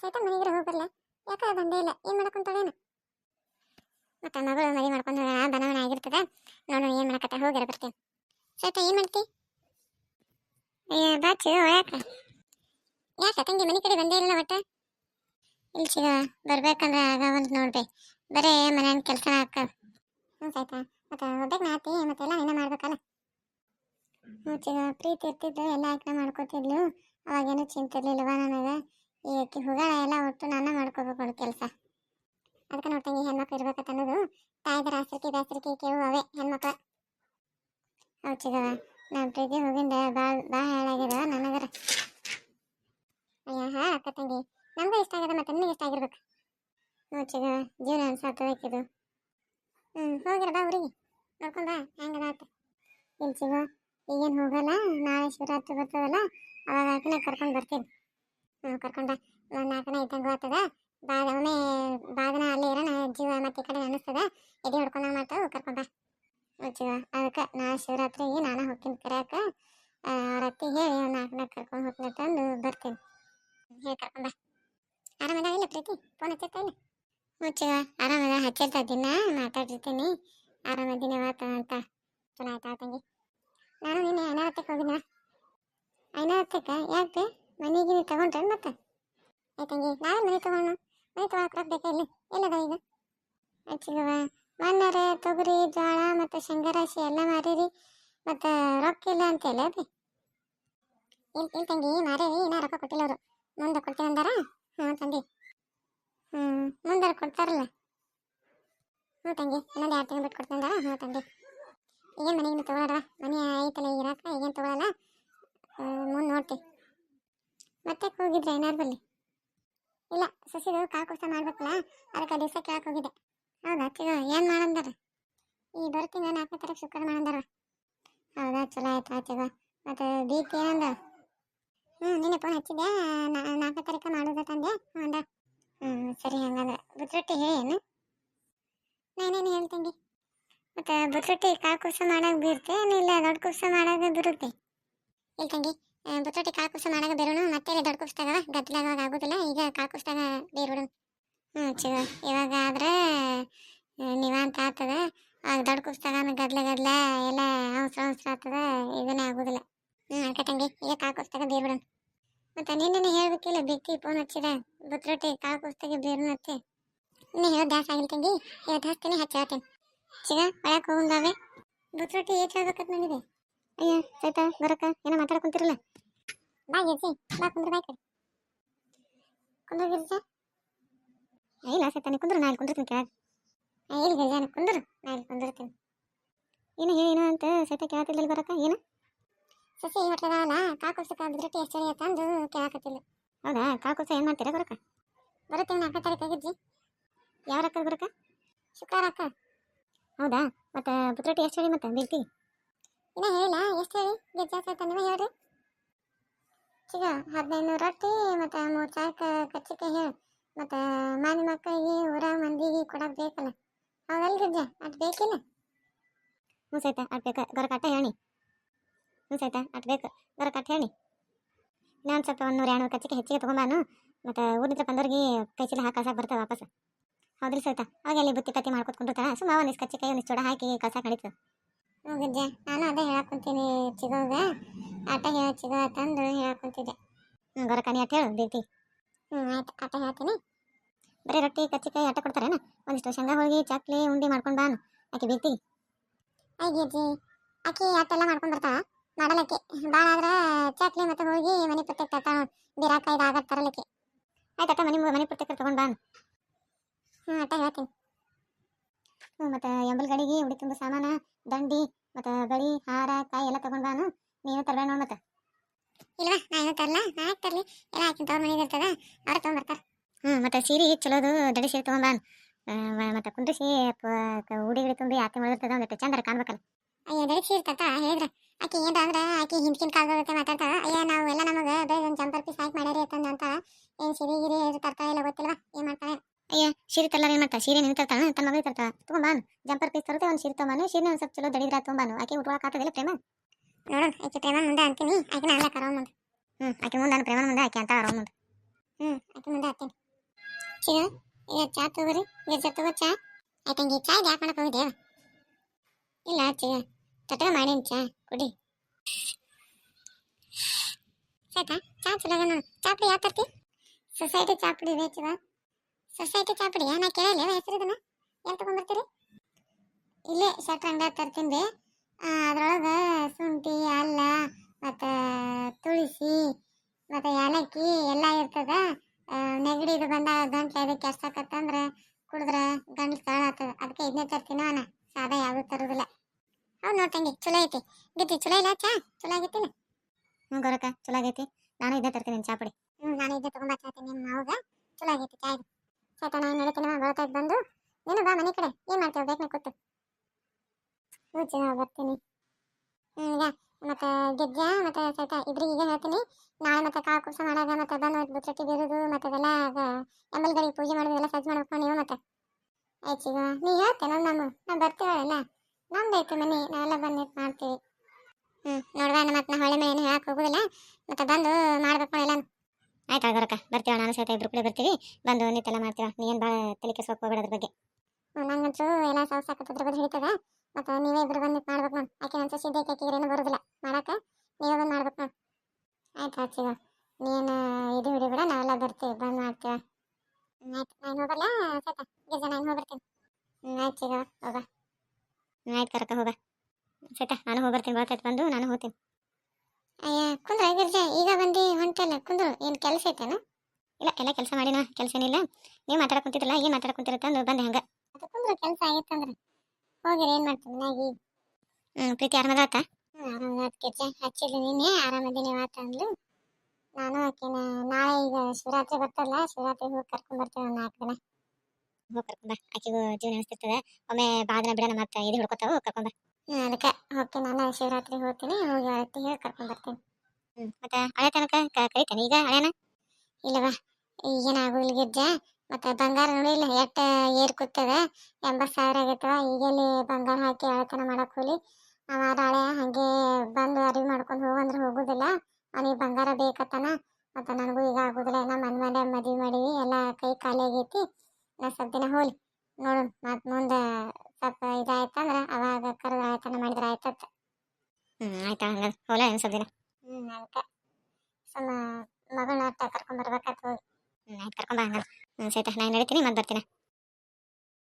ಸೈತ ಮನೆಗೆ ಹೋಗ್ಬರ್ಲ ಯಾಕ ಬಂದೇ ಇಲ್ಲ. ಏನ್ ಮಾಡಕೊಂತಾಳೇನ ಮತ್ತ ಮಗಳು ಮದುವೆ ಮಾಡ್ಕೊಂಡು ಬನವನ ಆಗಿರ್ತದ. ನೋಡು ಏನ್ ಮಾಡಕತ್ತ ಹೋಗಿರ ಬರ್ತೀನಿ. ಸೈತ ಏನು ಮಾಡ್ತಿ? ಬಾಚು ಯಾಕ ಯಾಕ, ತಂಗಿ ಮನೆ ಕಡೆ ಬಂದೇ ಇಲ್ಲ ಒಟ್ಟ? ಇಲ್ಲಿ ಸಿಗ ಬರ್ಬೇಕಂದ್ರೆ ಆಗ ಒಂದು ನೋಡ್ಬೇ. ಬರೇ ಮನೆ ಕೆಲಸ ಹಾಕ. ಹ್ಞೂ ಸೈತ. ಮತ್ತೆ ಹೋಗ್ಬೇಕು ನಾತಿ ಮತ್ತೆಲ್ಲ ನೀನ ಮಾಡ್ಬೇಕಲ್ಲ. ಹ್ಞೂ ಸಿಗ ಪ್ರೀತಿ ಇರ್ತಿದ್ದು ಎಲ್ಲ ಆಯ್ಕೆ ಮಾಡ್ಕೊತಿದ್ಲು. ಅವಾಗೇನು ಚಿಂತೆ ನನಗೆ. ಈ ಅಕ್ಕಿ ಹುಗಳ ಎಲ್ಲ ಒಟ್ಟು ನನ್ನ ಮಾಡ್ಕೋಬೇಕು ನೋಡಿ ಕೆಲಸ. ಅದಕ್ಕೆ ನೋಡ್ತಂಗೆ ಹೆಣ್ಮಕ್ಳು ಇರ್ಬೇಕಂತ ಅನ್ನೋದು ತಾಯಿದರ ಆಸರಿಕೆ ಬೇಸರಿಕೆ ಕೇವು ಅವೇ ಹೆಣ್ಮಕ್ಳು. ಸಿಗವ ನಮ್ಮ ಪ್ರೀತಿ ಹೋಗಿಂದ ಭಾಳ ಭಾಳ ಹಾಳಾಗ್ಯದ ನನಗರ ಅಯ್ಯ, ಹಾ ಅಕ್ಕ ತಂಗಿ, ನಮಗೂ ಇಷ್ಟ ಆಗ್ಯದ ಮತ್ತೆ ನಿನಗೆ ಇಷ್ಟ ಆಗಿರ್ಬೇಕು. ಸಿಗ ಜೀವನ ಅನ್ಸಾತದಕ್ಕಿದು ಹ್ಞೂ ಹೋಗಿರ ಬಾ ಊರಿಗೆ. ನೋಡ್ಕೊಂಡ್ ಬಾ ಹೆಂಗದ ಇಲ್ಲಿ ಸಿಗೋ ಈಗೇನು ಹೋಗಲ್ಲ, ನಾಳೆ ಶಿವರಾತ್ರಿ ಬರ್ತದಲ್ಲ, ಅವಾಗ ಆಕಿನ ಕರ್ಕೊಂಡು ಬರ್ತೀನಿ. ಕರ್ಕೊಂಡ ಒಂದು ನಾಲ್ಕನ ಇದ್ದಂಗೆ ಆಗ್ತದ ಬಾದ ಒಮ್ಮೆ ಬಾಗನ ಅಲ್ಲೇ ಇರೋಣ ಜೀವ ಮತ್ತೆ ಈ ಕಡೆ ಅನ್ನಿಸ್ತದ. ಎದೆ ಹೊಡ್ಕೊಂಡಂಗೆ ಮಾಡ್ತಾವ, ಕರ್ಕೊಂಡ ಜೀವ. ಅದಕ್ಕೆ ನಾ ಶಿವರಾತ್ರಿಗೆ ನಾನು ಹೋಗ್ತೀನಿ ಕರೆಯಕ್ಕೆ ಅವ್ರ ಹೇಳಿ ಒಂದು ನಾಲ್ಕನ ಕರ್ಕೊಂಡು ಹೋಗ್ತೀನಿ ತಂದು ಬರ್ತೀನಿ. ಹೇಳಿ ಕರ್ಕೊಂಡ ಆರಾಮದ ಇಲ್ಲ ಪ್ರೀತಿ? ಫೋನ್ ಹಚ್ಚಿರ್ತಾ ಇಲ್ಲ? ಮುಚ್ಚಿವ ಆರಾಮದ ಹಚ್ಚಿರ್ತಾ ದಿನ ಮಾತಾಡಿರ್ತೀನಿ ಆರಾಮದಿನ ವಾತ ಅಂತ. ಆಯ್ತಾ ತಂಗಿ. ನಾನು ನಿನ್ನೆ ಐನಾರತ್ತಕ್ಕೆ ಹೋಗಿದ್ನ ಐನಾರತ್ತಕ್ಕೆ ಯಾಕೆ? ಮನೆಗೆ ನೀವು ತಗೊಂಡ್ರೆ ಮತ್ತೆ? ಆಯ್ತಂಗಿ ನಾಳೆ ಮನೆ ತಗೊಂಡು ಮನೆ ತೊಗೊಳಕ್ಕೆ ರೊಕ್ಕ ಬೇಕಾ ಇಲ್ಲ? ಎಲ್ಲದ ಈಗ? ಅಚ್ಚಿಗವ ಮಣ್ಣರೆ, ತೊಗರಿ ಜೋಳ ಮತ್ತು ಶೇಂಗಾ ರಾಶಿ ಎಲ್ಲ ಮಾರೀರಿ. ಮತ್ತು ರೊಕ್ಕ ಇಲ್ಲ ಅಂತೇಳಿ ಅದೇ. ಇಲ್ಲ ಇಲ್ಲ ತಂಗಿ ಮಾರೇವಿ ಇನ್ನೂ ರೊಕ್ಕ ಕೊಟ್ಟಿಲ್ಲ ಅವರು. ಮುಂದೆ ಕೊಡ್ತೀನಿ ಅಂದಾರ? ಹ್ಞೂ ತಂಗಿ ಹ್ಞೂ ಮುಂದೆ ಕೊಡ್ತಾರಲ್ಲ? ಹ್ಞೂ ತಂಗಿ, ಇನ್ನೊಂದು ಎರಡು ತಿಂಗಳು ಬಿಟ್ಟು ಕೊಡ್ತೀನಿ ಅಂದಾರ? ಹ್ಞೂ ತಂಗಿ ಈಗೇನು ಮನೆಗೆ ತಗೊಳಾರ? ಮನೆ ಐತಲ್ಲ ಇರಾಕ ಈಗೇನು ತಗೊಳಲ್ಲ? ಮುಂದೆ ನೋಡ್ತೀವಿ ಮತ್ತೆ ಹೋಗಿದ್ರೆ ಏನಾರು ಬಲ್ಲಿ ಇಲ್ಲ, ಸಸಿದು ಕಾಳು ಕುಷ್ಟ ಮಾಡ್ಬೇಕಲ್ಲ, ಅದಕ್ಕೆ ದಿವಸ ಕೇಳಕ್ ಹೋಗಿದ್ದೆ. ಹೌದಾ ಚಿಗ ಏನು ಮಾಡಂದಾರ ಈ ಬರ್ತೀನಿ ನಾಲ್ಕನೇ ತಾರೀಕು ಶುಕ್ರವಾರ ಮಾಡಂದಾರ ಹೌದಾ, ಚಲೋ ಆಯ್ತು ಆಚಿಗ ಮತ್ತೆ ಬೀಕ್ ಏನಂದ? ಹ್ಞೂ ನಿನ್ನೆ ಫೋನ್ ಹಚ್ಚಿದ್ದೆ ನಾಲ್ಕನೇ ತಾರೀಕು ಮಾಡೋದ ತಂದೆ? ಹ್ಞೂ ಅಂದ. ಹ್ಞೂ ಸರಿ, ಹಂಗಂದ್ರೆ. ಬುದ್ರೊಟ್ಟಿ ಹೇಳೇನು ನಾನೇನು ಹೇಳ್ತಂಗಿ ಮತ್ತೆ ಬುದ್ರೊಟ್ಟಿ ಕಾಳು ಕುಸ ಮಾಡಾಕ ಬೀರ್ತೆ ಇಲ್ಲ, ದೊಡ್ಡ ಕುಸ ಮಾಡೋಕೆ ಬರುತ್ತೆ? ಇಲ್ಲ ತಂಗಿ. ಬುತ್ತೊಟ್ಟಿ ಕಾಳು ಕುಸ ಮಾಡಾಗ ಬೇರೋಣ ಮತ್ತೆ ದೊಡ್ಡ ಕುಸ್ತಾಗ ಗದ್ದಲಾಗ ಆಗೋದಿಲ್ಲ. ಈಗ ಕಾಳು ಕುಸ್ತಾಗ ಬೇರೋಣ ಹ್ಞೂ ಚಿ ಇವಾಗ ಆದ್ರೆ ನಿವಾಂತ ಆಗ್ತದ ಆಗ ದೊಡ್ಡ ಕುಸ್ತಾಗ ಗದ್ಲ ಗದ್ಲ ಎಲ್ಲ ಅವಸರ ಅವಸರ ಆಗ್ತದ ಇದನ್ನೇ ಆಗೋದಿಲ್ಲ. ಹ್ಞೂ ತಂಗಿ, ಈಗ ಕಾಳು ಕುಸ್ತಾಗ ಬೇರೋಣ ಮತ್ತೆ ನಿನ್ನೆ ಹೇಳ್ಬೇಕಿಲ್ಲ ಬಿತ್ತಿ ಫೋನ್ ಹಚ್ಚಿದ. ಬುತ್ತೊಟ್ಟಿ ಕಾಳು ಕುಸ್ತಾಗ ಬೇರೋಣ ಮತ್ತೆ. ಇನ್ನೇ ಹೇಳೋದು ದಾಸ ಆಗಿಲ್ಲ ತಂಗಿ. ಇವತ್ತು ಹಚ್ತೀನಿ ಹಚ್ಚಿ ಹೇಳ್ತೀನಿ. ಚಿಗ, ಒಳಗೆ ಹೋಗಂಗಾವೆ ಬುತ್ತೊಟ್ಟಿ ಏಟ್ ಹೇಳ್ಬೇಕಂತ ನನಗೆ ಅಯ್ಯ ಸೈತಾ ಬರಕ್ಕ ಏನೋ ಮಾತಾಡ್ಕೊಂತಿರಲ್ಲ ಬಾ ಗೆಜ್ಜಿ ಬಾ ಕುಂದ್ರ ಬಾ ಕಡೆ. ಕುಂದ್ರ ಗಿರ್ಜ ಇಲ್ಲ ಸತ್ತಾನೆ ಕುಂದ್ರ ನಾ ಇಲ್ಲಿ ಕುಂದಿರ್ತೀನಿ ಕೆಳಗೆ. ಇಲ್ಲ ಗಿರ್ಜಾನ ಕುಂದ್ರ ನಾ ಇಲ್ಲಿ ಕುಂದಿರ್ತೀನಿ. ಏನು ಏನು ಅಂತ ಸೈತ ಕೇಳತ್ತಿಲ್ಲ ಬರಕ ಏನು? ಸಸಿ ಹೊಟ್ಟದವಲ್ಲ ಕಾಕುಸ್ತಕ ಬಿದ್ರಟ್ಟಿ ಎಷ್ಟು ಸರಿ ತಂದು ಕೇಳಕತ್ತಿಲ್ಲ ಹೌದಾ ಕಾಕುಸ ಏನು ಮಾಡ್ತೀರಾ ಬರಕ? ಬರುತ್ತೆ ನಾಲ್ಕನೇ ತಾರೀಕು ಗಿರ್ಜಿ ಯಾವ ರಕ್ಕ ಬರಕ? ಶುಕ್ರವಾರ ಅಕ್ಕ. ಹೌದಾ ಮತ್ತೆ ಬುದ್ರಟ್ಟಿ ಎಷ್ಟು ಹೇಳಿ ಮತ್ತೆ ಬೀಳ್ತಿ? ಇನ್ನ ಹೇಳಿಲ್ಲ ಎಷ್ಟು ಹೇಳಿ ಗೆಜ್ಜೆ ಆಯ್ತಾ ನೀವೇ ಹೇಳ್ರಿ. ಚಿಗ ಹದಿನೈದು ರೊಟ್ಟಿ ಮತ್ತು ಮೂರು ಚಾಕ ಕಚ್ಚಿಕಾಯಿ ಹೇಳು. ಮತ್ತು ಮನೆ ಮಕ್ಕಳಿಗೆ, ಊರ ಮಂದಿಗೆ ಕೊಡಕ್ಕೆ ಬೇಕಲ್ಲ. ಹೌದಲ್ಲ ಗೆಜ್ಜೆ ಅಟ್ ಬೇಕಿಲ್ಲ. ಹ್ಞೂ ಸೈತ ಅಟ್ ಬೇಕು. ಗೊರ ಕಟ್ಟ ಹೇಳಿ. ಹ್ಞೂ ಸೈತ ಅಟ್ ಬೇಕು. ಗೊರ ಕಟ್ಟ ಹೇಳಿ. ನಾನು ಸ್ವಲ್ಪ ಒಂದು ನೂರ ಎರಡು ಕಚ್ಚಿಗೆ ಹೆಚ್ಚಿಗೆ ತೊಗೊಂಬಾನು ಮತ್ತು ಊರಿದ್ರೆ ಬಂದವ್ರಿಗೆ ಕೈ ಚೀಲ ಹಾಕಿ ಕಳ್ಸಕ್ಕೆ ಬರ್ತದೆ ವಾಪಸ್. ಹೌದ್ರಿ ಸೈತ ಅವಾಗ ಅಲ್ಲಿ ಬುತ್ತಿ ಪತ್ತಿ ಮಾಡ್ಕೊತ್ಕೊಂಡಿರ್ತಾರ ಸುಮ್ಮ ಒಂದಿಷ್ಟು ಕಚ್ಚಿಕಾಯಿ ಒಂದಿಷ್ಟು ಚೂಡ ಹಾಕಿ ಕಳ್ಸಕ್ಕೆ ನಡೀತದೆ. ಹ್ಞೂ ಗೆಜ್ಜೆ ನಾನು ಅದೇ ಹೇಳಕ್ಕಂತೀನಿ ಚಿಗೋಗ ಆಟ ಹೇಳಿದ ಅಂತಂದು ಹೇಳ್ಕೊಂತಿದ್ದೆ. ಗೊರಕಾನಿ ಆಟ ಹೇಳು ಬೀರ್ತಿ ಹ್ಞೂ ಆಯ್ತು, ಆಟ ಹೇಳ್ತೀನಿ. ಬರೀ ರೊಟ್ಟಿ ಕಚ್ಚಿಕಾಯಿ ಆಟ ಕೊಡ್ತಾರೇನ? ಒಂದಿಷ್ಟು ಶೇಂಗಾ, ಹೋಳಿಗೆ, ಚಕ್ಲಿ, ಉಂಡಿ ಮಾಡ್ಕೊಂಡು ಬಾನು ಆಕೆ ಬೀರ್ತಿ ಐ ಗೆಜ್ಜಿ, ಆಕಿ ಆಟ ಎಲ್ಲ ಮಾಡ್ಕೊಂಡು ಬರ್ತಾ ಮಾಡಲಕ್ಕೆ. ಭಾಳ ಆದ್ರೆ ಚಕ್ಲಿ ಮತ್ತು ಹೋಳಿಗೆ ಮನೆ ಪುಟ್ಟಕ್ಕೆ ತರ್ತಾ ನೋಡಿ. ಬಿರಾಕ ಇದು ಆಗತ್ತೆ ತರಲಿಕ್ಕೆ. ಆಯ್ತು ಅಟ್ಟ ಮನೆ ಮನೆ ಪುಟ್ಟಕ್ಕೆ ತೊಗೊಂಡು ಬಾನು ಹ್ಞೂ ಆಟ ಹೇಳ್ತೀನಿ. ಹ್ಞೂ ಮತ್ತು ಎಂಬಲ್ ಗಡಿಗೆ ಉಡಿ ತುಂಬ ಸಾಮಾನು, ದಂಡಿ, ಮತ್ತು ಗಡಿ ಹಾರ, ಕಾಯಿ ಎಲ್ಲ ತಗೊಂಡ್ ಬಾನು ನೀನು ತರಬೇಡ ನೋಡ್ ಮತ್ತೆ. ಇಲ್ವಾ? ನಾ ಏನು ತರಲ್ಲ ನಾ ಯಾಕೆ ತರಲಿ? ಎಲ್ಲ ಆಕಿನ ತವ್ರ ಮನೆಗೆ ಇರ್ತದ? ಅವ್ರ ತೊಗೊಂಬರ್ತಾರೆ ಹ್ಞೂ ಮತ್ತು ಸೀರೆ ಚಲೋದು ದಡಿ ಸೀರೆ ತೊಗೊಂಬಾನ್ ಮತ್ತು ಕುಂಡ್ರಿಸಿ ಉಡಿ ಗಿಡಿ ತುಂಬಿ ಆಕೆ ಮಾಡಿರ್ತದ ಒಂದಿಟ್ಟು ಚಂದ್ರ ಕಾಣ್ಬೇಕಲ್ಲ. ಅಯ್ಯೋ ದಡಿ ಸೀರೆ ತರ್ತ? ಹೇಳಿದ್ರೆ? ಆಕೆ ಏನು ಅಂದ್ರೆ ಆಕೆ ಹಿಂದಿನ ಕಾಲದ ಮಾತಾಡ್ತಾಳ ಅಯ್ಯ ನಾವು ಎಲ್ಲ ನಮಗೆ ಬೇಗ ಜಂಪರ್ ಪೀಸ್ ಹಾಕಿ ಮಾಡ್ಯಾರಿ ಅಂತಂದ ಅಂತ. ಏನು ಸೀರೆ ಗಿರಿ ತರ್ತಾ ಇಲ್ಲ ಗೊತ್ತಿಲ್ವಾ? ಏನು ಮಾಡ್ತಾಳೆ? ಅಯ್ಯ ಸೀರೆ ತಲ್ಲ ಏನು ಮಾಡ್ತಾ ಸೀರೆ ನಿನ್ ತರ್ತಾಳ? ತನ್ನ ಮಗಳಿಗೆ ತರ್ತಾಳ? ತಗೊಂಬಾನು ಜಂಪರ್ ಪೀಸ್ ತರುತ್ತೆ ಒಂದು ಸೀರೆ ತೊಗೊಂಬಾನು ಸೀರೆ ಒಂದು ಸ್ವಲ್ಪ ಚಲೋ ದಡಿದ್ರ ತೊಗೊಂಬಾನು ಆಕೆ ಉಟ್ಕೊಳಕ್ ಆಗ್ತದಿಲ್ಲ ಪ್ರೇಮ? ನೋಡು ಆಕೆ ಪ್ರೇಮ ಮುಂದೆ ಅಂತೀನಿ. ಆಕೆ ನಾನು ಅಲ್ಲಕ್ಕೆ ಅರೋ ಮುಂದೆ ಹ್ಞೂ ಆಕೆ ಮುಂದೆ ನಾನು ಪ್ರೇಮ ಮುಂದೆ ಆಕೆ ಅಂತ ಅರೋ ಮುಂದೆ ಹ್ಞೂ ಆಕೆ ಮುಂದೆ ಹತ್ತೀನಿ ಚಿರು ಈಗ ಚಾ ತಗೋರಿ ಈಗ ಚಾ ತಗೋ ಚಾ. ಆಯ್ತಂಗೆ ಚಾ ಯಾಕೆ ಮಾಡಕ್ಕೆ ಹೋಗಿದ್ದೇವ ಇಲ್ಲ ಚಿಗ ತಟಕ ಮಾಡೀನಿ ಚಾ ಕುಡಿ. ಸಾಯ್ತಾ ಚಾ ಚಲೋ ನೋಡು. ಚಾ ಪುಡಿ ಯಾವ ತರ್ತಿ? ಸೊಸೈಟಿ ಚಾ ಪುಡಿ ಇದೆ ಸೊಸೈಟಿ ಚಾ ಪುಡಿ? ನಾ ಕೇಳಿಲ್ಲ ಹೆಸರು ಇದನ್ನ? ಏನು ತಗೊಂಡ್ಬರ್ತೀರಿ ಇಲ್ಲೇ ಶರ್ಟ್ ಅಂಗಡಿ ತರ್ತೀನಿ ರೀ ಅದ್ರೊಳಗೆ ಶುಂಠಿ, ಅಲ್ಲ, ಮತ್ತು ತುಳಸಿ, ಮತ್ತು ಏಲಕ್ಕಿ ಎಲ್ಲ ಇರ್ತದ. ನೆಗಡಿ ಇದು ಬಂದಾಗ ಗಂಟ್ಲು ಅದಕ್ಕೆ ಕೆರ್ಸಕತ್ತಂದ್ರೆ ಕುಡಿದ್ರೆ ಗಂಟ್ಲು ಕಾಳು ಆಗ್ತದ. ಅದಕ್ಕೆ ಇದನ್ನೇ ತರ್ತೀನೋ ಅಣ್ಣ ಸಾದಾ ಯಾವುದು ತರೋದಿಲ್ಲ. ಹೌದು ನೋಡ್ತಂಗಿ ಚಲೋ ಐತಿ. ಗಿತ್ತಿ ಚಲೋ ಇಲ್ಲ? ಚಾ? ಚಲೋ ಆಗೈತಿಲ್ಲ ಹ್ಞೂ ಗೊರಕ ಚಲೋ ಆಗೈತಿ. ನಾನು ಇದೇ ತರ್ತೀನಿ ಚಾ ಪುಡಿ. ಹ್ಞೂ ನಾನು ಇದೇ ತೊಗೊಂಬರ್ತೀನಿ ನಿಮ್ಮ ಮಾವಾಗ ಚಲೋ ಆಗೈತಿ ಚಾಯ್ ಸಾಯ್ತಾ ನಾನು ನಡೀತೀನಿ ಬರ್ತಾಯ್ತು ಬಂದು. ನೀನು ಬಾ ಮನೆ ಕಡೆ. ಏನು ಮಾಡ್ತೇವೆ ಬೇಕನೆ ಕೂತು ಹ್ಞೂ ಚೆನ್ನಾಗಿ ಬರ್ತೀನಿ. ಈಗ ಮತ್ತೆ ಗೆಜ್ಜೆ ಮತ್ತೆ ಸೈತ ಇಬ್ರಿಗೆ ಈಗ ಹೇಳ್ತೀನಿ. ನಾಳೆ ಮತ್ತೆ ಕಾಳು ಕುಸ ಮಾಡಾಗ ಮತ್ತೆ ಬಂದು ಮತ್ತೆ ಬುಚ್ಚಟ್ಟಿ ಬೀರುದು ಮತ್ತೆ ಅದೆಲ್ಲ ಎಂಬಲ್ಗಳಿಗೆ ಪೂಜೆ ಮಾಡೋದು ಎಲ್ಲ ಸಜ್ಜು ಮಾಡ್ಬೇಕು ನೀವು ಮತ್ತೆ. ಆಯ್ತು ಈಗ ನೀ ಹೇಳ್ತೇನೆ ನಮ್ಮ ನಾ ಬರ್ತೀವಲ್ಲ ನಮ್ದೈತೆ ಮನೆ ನಾವೆಲ್ಲ ಬಂದು ಇದ್ ಮಾಡ್ತೀವಿ. ಹ್ಞೂ ನೋಡುವ ಮತ್ತೆ ನಾ ಹೊಳೆ ಏನು ಹೇಳಕ್ಕೆ ಹೋಗೋದಿಲ್ಲ. ಮತ್ತೆ ಬಂದು ಮಾಡ್ಬೇಕು ಎಲ್ಲ ಆಯ್ತು ಆಗರಕ್ಕ ಬರ್ತೀವ ನಾನು ಸಹಿತ ಇಬ್ರು ಕೂಡ ಬರ್ತೀವಿ. ಬಂದು ನಿತ್ತೆಲ್ಲ ಮಾಡ್ತೀವ. ನೀ ಏನು ಭಾಳ ತಲೆ ಕೆಸ್ಕೋಕ್ ಹೋಗ್ಬೇಡ ಅದ್ರ ಬಗ್ಗೆ. ಹ್ಞೂ ನಂಗಂತೂ ಎಲ್ಲ ಸಾವು ಹಾಕೋದ್ರ ಬಗ್ಗೆ ಹಿಡಿತದ. ಮತ್ತೆ ನೀವೇ ಇಬ್ಬರು ಬಂದು ಮಾಡ್ಬೇಕು ನೋಡಿ ಆಕೆ ನನ್ನ ಸಸಿ ಇದ್ದಕ್ಕೆ ಆಕೆಗೆ ಬರೋದಿಲ್ಲ. ಮಾಡಕ್ಕೆ? ನೀವೇ ಬಂದು ಮಾಡ್ಬೇಕು ನೋಡಿ ಆಯ್ತು ನೀನು ಇದು ಹಿಡಿಬೇಡ ನಾವೆಲ್ಲ ಬರ್ತೀವಿ. ಬಂದು ಮಾಡ್ತೀವ. ಆಯ್ತು. ನಾನು ಹೋಗಲ್ಲ ಸತ ಗಿರ್ಜ, ನಾನು ಹೋಗ್ಬರ್ತೀನಿ. ಆಯ್ತು ಸಿಗ. ಹೋಗ. ಆಯ್ತು ಕರಕ, ಹೋಗ. ಸತ ನಾನು ಹೋಗ್ಬರ್ತೀನಿ. ಬರ್ತಾಯ್ತು ಬಂದು ನಾನು ಹೋಗ್ತೀನಿ. ಅಯ್ಯ, ಕುಂದ್ರ, ಗಿರ್ಜ, ಈಗ ಬಂದು ಹೊಂಟಲ್ಲ. ಕುಂದ್ರು, ಏನು ಕೆಲಸ ಐತೇನ? ಇಲ್ಲ, ಎಲ್ಲ ಕೆಲಸ ಮಾಡಿನ? ಕೆಲಸ ಏನಿಲ್ಲ? ನೀವು ಮಾತಾಡ್ಕೊಂತಿದ್ರಲ್ಲ ಏನು ಅಂದು ಬಂದೆ ಹಂಗೆ. ಅದು ಕುಂದ್ರ ಕೆಲಸ ಆಗಿತ್ತಂದ್ರೆ. ಹೋಗಿರಿ ಏನು ಮಾಡ್ತೀನಿ ನಾಗಿ ಹ್ಞೂ ಪ್ರೀತಿ ಆರಾಮದಾತ ಹ್ಞೂ ಆರಾಮದಾತ ಗಿರ್ಜ ಹಚ್ಚಿದ್ಲು ನಿನ್ನೆ ಆರಾಮದಿನಿ ಆತ ಅಂದ್ಲು ನಾನು ಆಕಿನ ನಾಳೆ ಈಗ ಶಿವರಾತ್ರಿ ಬರ್ತಲ್ಲ ಶಿವರಾತ್ರಿ ಹೋಗಿ ಕರ್ಕೊಂಡ್ ಬರ್ತೇವೆ ಒಂದು ನಾಲ್ಕು ದಿನ. ಹೋಗಿ ಕರ್ಕೊಂಬ ಆಕಿಗೂ ಜೀವನ ಅನಿಸ್ತಿರ್ತದೆ ಒಮ್ಮೆ ಬಾದನ ಬಿಡನ ಮತ್ತೆ ಇದು ಹಿಡ್ಕೊತಾವ ಕರ್ಕೊಂಡ ಹ್ಞೂ ಅದಕ್ಕೆ ಹೋಗ್ತೀನಿ ನಾನು ಶಿವರಾತ್ರಿ ಹೋಗ್ತೀನಿ ಹೋಗಿ ಆರತಿ ಹೇಳಿ ಕರ್ಕೊಂಡ್ ಬರ್ತೀನಿ. ಹ್ಞೂ ಮತ್ತೆ ಹಳೆ ತನಕ ಕರಿತೇನೆ ಈಗ ಹಳೆನ? ಇಲ್ಲವಾ ಈಗೇನಾಗು ಗಿರ್ಜ ಮತ್ತೆ ಬಂಗಾರ ನೋಡಿಲ್ಲ ಎಷ್ಟ ಏರ್ ಕೂತದ? ಎಂಬತ್ತು ಸಾವಿರ ಆಗೈತವ. ಈಗಲ್ಲಿ ಬಂಗಾರ ಹಾಕಿ ಅಳತನ ಮಾಡಕ್ ಹೋಲಿ ಅವ ನಾಳೆ ಹಂಗೆ ಬಂದು ಅರಿವು ಮಾಡ್ಕೊಂಡು ಹೋಗಂದ್ರೆ ಹೋಗೋದಿಲ್ಲ. ಅವನಿಗೆ ಬಂಗಾರ ಬೇಕತ್ತನ. ಮತ್ತು ನನಗೂ ಈಗ ಆಗೋದಿಲ್ಲ. ಎಲ್ಲ ಮನ್ ಮನೆ ಮದುವೆ ಮಾಡೀವಿ. ಎಲ್ಲ ಕೈ ಖಾಲಿ ಆಗೈತಿ. ನಾ ಸ್ವಲ್ಪ ದಿನ ಹೋಲಿ ನೋಡು ಮತ್ತು ಮುಂದೆ ಸ್ವಲ್ಪ ಇದಾಯ್ತಂದ್ರೆ ಅವಾಗ ಕರೆದು ಆಯ್ತನ ಮಾಡಿದ್ರೆ ಆಯ್ತತ್ತ ಹ್ಞೂ ಆಯ್ತಾ ಹಂಗಾದ್ರೆ ಹೋಲ ಏನು ಹ್ಞೂ ಅದಕ್ಕೆ ಸುಮ್ಮ ಮಗಳನ್ನ ಅಟ್ಟ ಕರ್ಕೊಂಬರ್ಬೇಕಾಯ್ತು ಹೋಗಿ ಹ್ಞೂ ಆಯ್ತು ಕರ್ಕೊಂಬ ಹಂಗಾದ್ರೆ ಹ್ಞೂ ಸೈತ ನಾನು ನಡೀತೀನಿ ಮತ್ತೆ ಬರ್ತೀನಿ.